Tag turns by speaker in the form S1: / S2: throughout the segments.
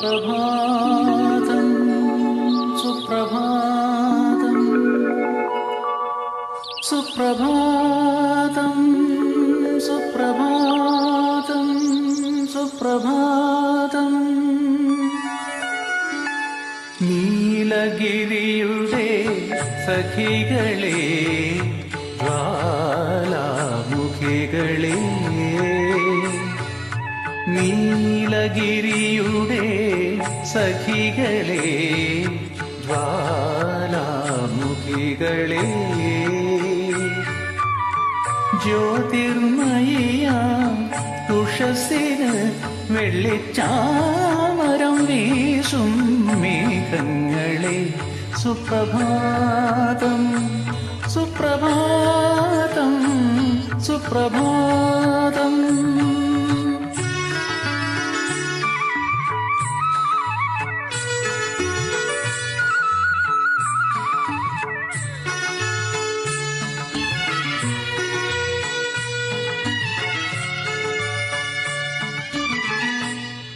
S1: സുപ്രഭാതം സുപ്രഭാതം സുപ്രഭാതം സുപ്രഭാതം സുപ്രഭാതം നീലഗിരിയുടെ സഖികളെ ജ്വാലാമുഖികളെ നീലഗിരിയുടെ സഖികളെ ജ്വാലാമുഖികളെ. ജ്യോതിർമയ തുഷസിന് വെള്ളിച്ചാമരം വീശും മേഘങ്ങളെ. സുപ്രഭാതം സുപ്രഭാതം സുപ്രഭാതം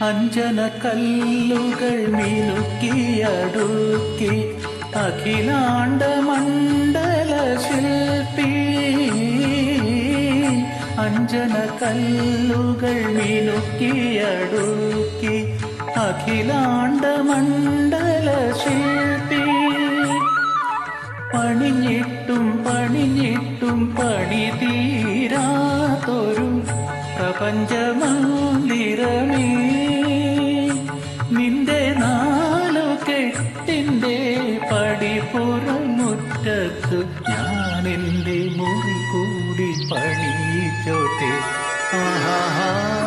S1: അഞ്ജന കല്ലുകൾ മിനുക്കിയടുക്കി അഖിലാണ്ട മണ്ഡല ശില്പി അഞ്ജന കല്ലുകൾ മിനുക്കിയടുക്കി അഖിലാണ്ട മണ്ഡല ശില്പി പണിഞ്ഞിട്ടും പണിഞ്ഞിട്ടും പണി തീരാത്തൊരു പ്രപഞ്ചമന്ദിരമേ. ആഹാ ഓഹോ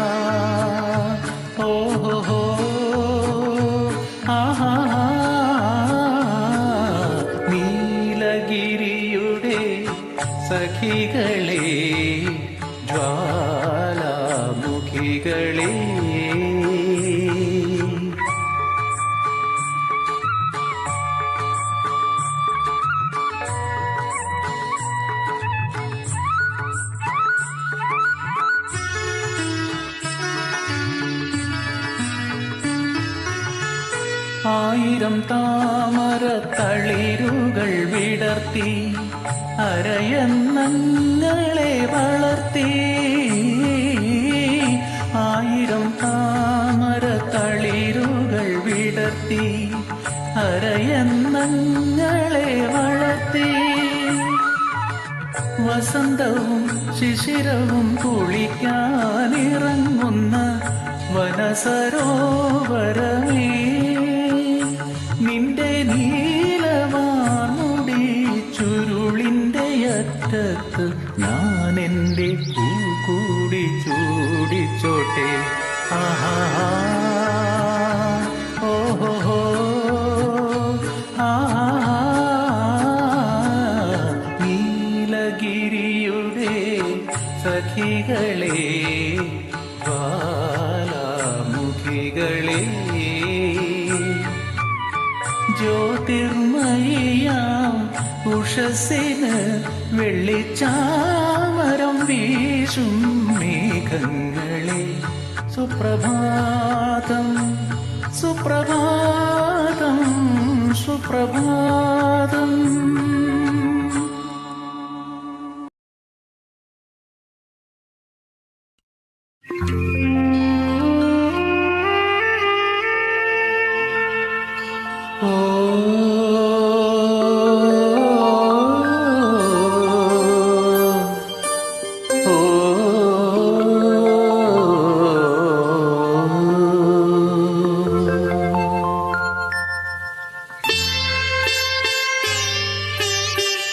S1: ആയിരം താമര തളിരുകൾ വിടർത്തി അരയന്നങ്ങളെ വളർത്തി. ആയിരം താമര തളിരുകൾ വിടർത്തി അരയന്നങ്ങളെ വളർത്തി. വസന്തവും ശിശിരവും കുളിക്കാനിറങ്ങുന്ന വനസരോവരമേ ചൂടിച്ചോട്ടെ ആഹാ ഓഹോ വെള്ളിച്ചാമരം വീശും മേഘങ്ങളെ सुप्रभातम् सुप्रभातम् सुप्रभातम्।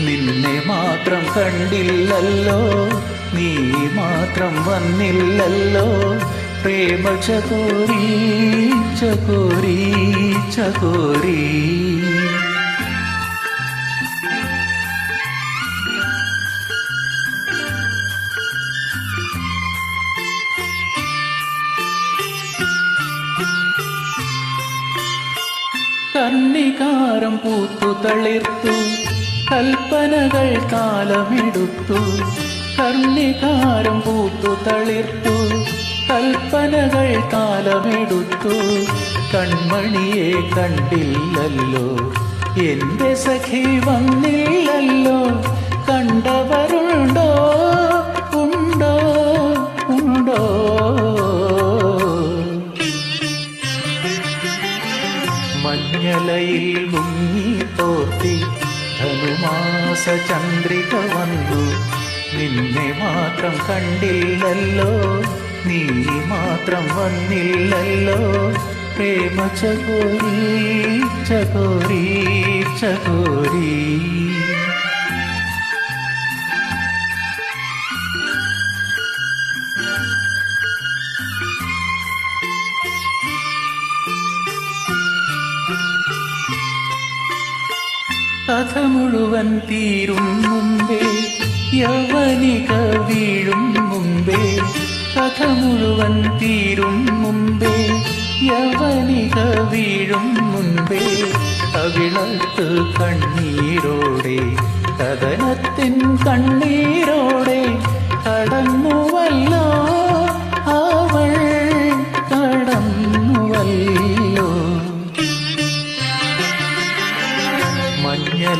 S1: നിന്നെ മാത്രം കണ്ടില്ലല്ലോ നീ മാത്രം വന്നില്ലല്ലോ പ്രേമ ചകോരി ചകോരി ചകോരി കർണികാരം പൂത്തു തളിർത്തു കൽപ്പനകൾ കാലമെടുത്തു. കർണികാരം പൂത്തു തളിർത്തു. കൽപ്പനകൾ കാലമെടുത്തു. കൺമണിയെ കണ്ടില്ലല്ലോ. എന്റെ സഖി വന്നില്ലല്ലോ. കണ്ടവരുണ്ടോ? ഉണ്ടോ? ഉണ്ടോ? മഞ്ഞലയിൽ മുങ്ങി തോർത്തി ധനുമാസ ചന്ദ്രിക വന്നു നിന്നെ മാത്രം കണ്ടില്ലല്ലോ നീ മാത്രം വന്നില്ലല്ലോ പ്രേമ ചകോരി ചകോരി കഥ മുഴുവൻ തീരും മുമ്പേ യവനിക വീഴും മുമ്പേ കഥ മുഴുവൻ തീരും മുമ്പേ യവനിക വീഴും മുമ്പേ. അവിളത്ത് കണ്ണീരോടെ കഥനത്തിൻ കണ്ണീരോടെ കടന്നുവല്ലോ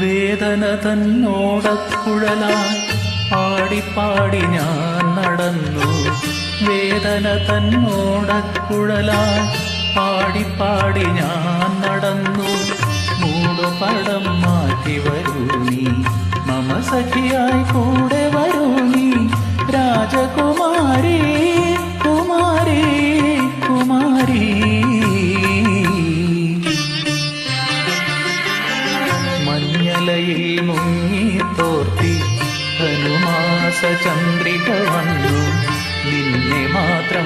S1: വേദന തന്നോടക്കുഴലായി പാടിപ്പാടി ഞാൻ നടന്നു. വേദന തന്നോടക്കുഴലായി പാടിപ്പാടി ഞാൻ നടന്നു. മൂടുപടം മാറ്റി വരൂ നീ. മമ സഖിയായി കൂടെ വരൂ നീ. രാജകുമാരി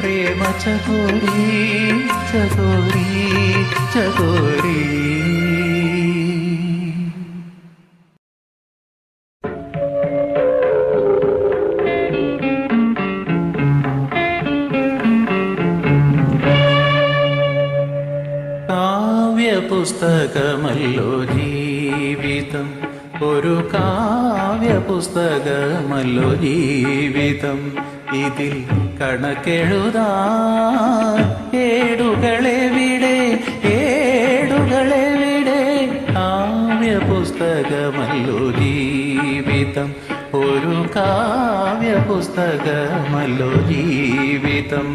S1: പ്രേമ ചകോരി ചകോരി ചകോരി കാവ്യപുസ്തകമല്ലോ ജീവിതം. ഒരു കാവ്യപുസ്തകമല്ലോ ജീവിതം. ഇതിൽ കണക്കെഴുതാൻ ഏടുകളെവിടെ ഏടുകളെവിടെ കാവ്യപുസ്തകമല്ലോ ജീവിതം ഒരു കാവ്യ പുസ്തകമല്ലോ ജീവിതം.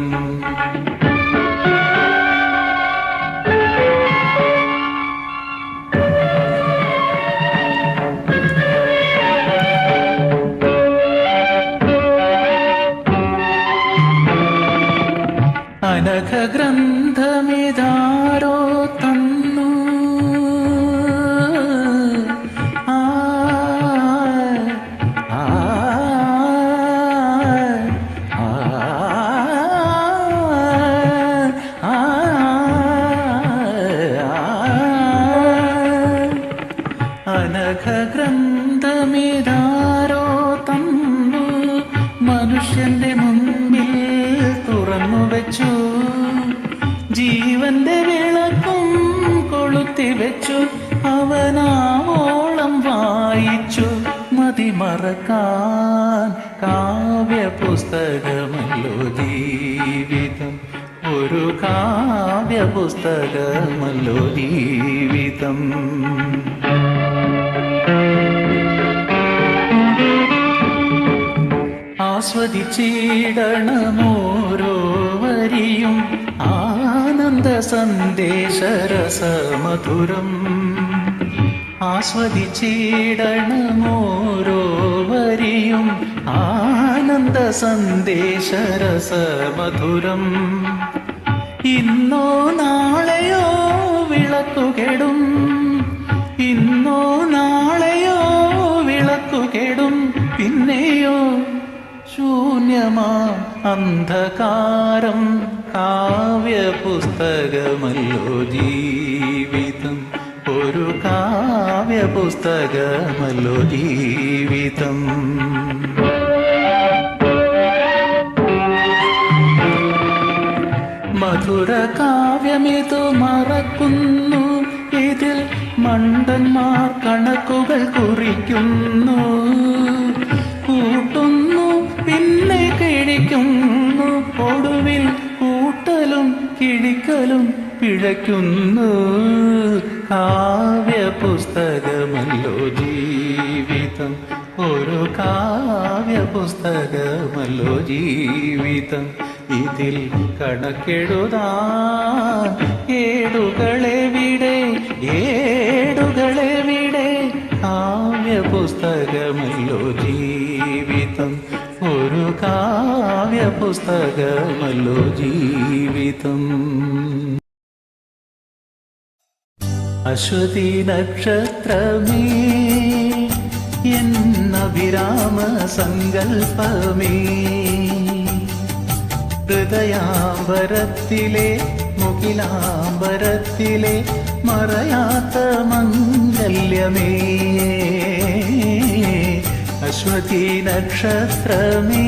S1: പുസ്തകമല്ലോ ജീവിതം ഒരു കാവ്യ പുസ്തകമല്ലോ ജീവിതം. ആസ്വദിച്ചിടണമോരോ വരിയും ആനന്ദ സന്ദേശരസമധുരം ആസ്വദിച്ചിടണമോരോ വരിയും ആനന്ദ സന്ദേശരസമധുരം ഇന്നോ നാളെയോ വിളക്കുകെടും. ഇന്നോ നാളെയോ വിളക്കുകെടും. പിന്നെയോ ശൂന്യമാ അന്ധകാരം. കാവ്യ പുസ്തകമല്ലോ ജീവിതം. ഒരു കാവ്യ പുസ്തകമല്ലോ ജീവിതം. മധുര കാവ്യമിതു മറക്കുന്നു. ഇതിൽ മണ്ടന്മാർ കണക്കുകൾ കുറിക്കുന്നു. കൂട്ടുന്നു പിന്നെ കിഴിക്കുന്നു. ഒടുവിൽ കൂട്ടലും കിഴിക്കലും പിഴയ്ക്കുന്നു. കാവ്യ പുസ്തകമല്ലോ ജീവിതം. ഒരു കാവ്യ പുസ്തകമല്ലോ ജീവിതം. ഇതിൽ കണക്കെഴുതാൻ ഏടുകളെവിടെ? ഏടുകളെവിടെ? കാവ്യ പുസ്തകമല്ലോ ജീവിതം. ഒരു കാവ്യ പുസ്തകമല്ലോ ജീവിതം. അശ്വതി നക്ഷത്രമേ എന്നഭിരാമ സങ്കൽപ്പമേ ഹൃദയാംബരത്തിലെ മുകിലാംബരത്തിലെ മറയാത്ത മംഗല്യമേ അശ്വതി നക്ഷത്രമേ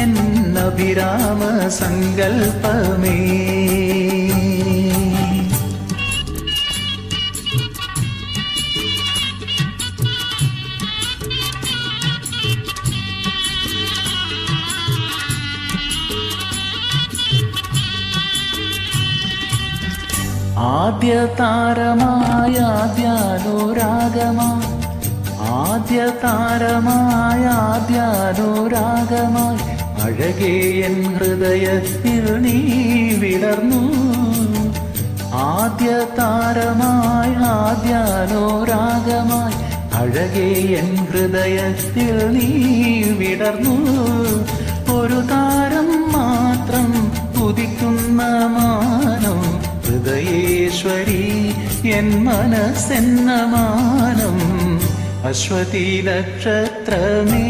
S1: എന്നഭിരാമ സങ്കൽപ്പമേ ആദ്യ താരമായ ആദ്യാനുരാഗമ ആദ്യ താരമായ അഴകേ എൻ ഹൃദയത്തിൽ നീ വിടർന്നു. ആദ്യ താരമായ ആദ്യാനുരാഗമായി അഴകേ എൻ ഹൃദയത്തിൽ നീ വിടർന്നു. ഒരു താരം മാത്രം ഉദിക്കുന്ന മാനം ഹൃദയേശ്വരി എൻ മനസ്സെന്ന മാനം അശ്വതി നക്ഷത്രമേ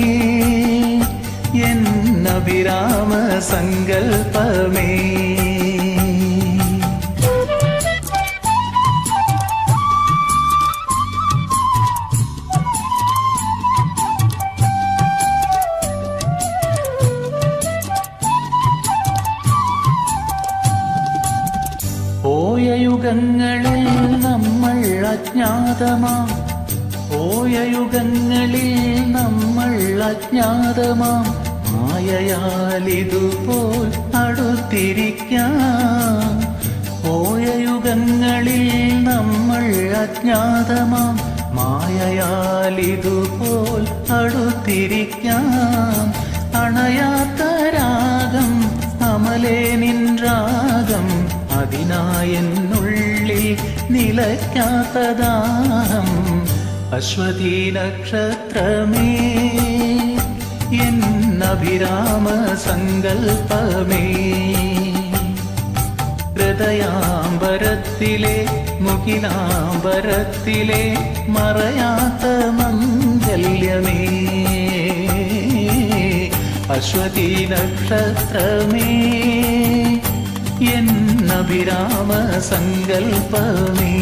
S1: എന്നഭിരാമ സങ്കൽപ്പമേ അജ്ഞാതമാം. മായയാലിതുപോൽ അടുത്തിരിക്കാം. പോയ യുഗങ്ങളിൽ നമ്മൾ അജ്ഞാതമാം. മായയാലിതുപോൽ അടുത്തിരിക്കാം. അണയാത്ത രാഗം അമലേ നിൻരാഗം അതിനായെന്നുള്ളിൽ നിലയ്ക്കാത്തതാം അശ്വതി നക്ഷത്രമേ എന്നഭിരാമ സങ്കൽപ്പമേ ഹൃദയാംബരത്തിലെ മുകിലാംബരത്തിലെ മറയാത്ത മംഗല്യമേ. അശ്വതി നക്ഷത്രമേ എന്നഭിരാമ സങ്കൽപ്പമേ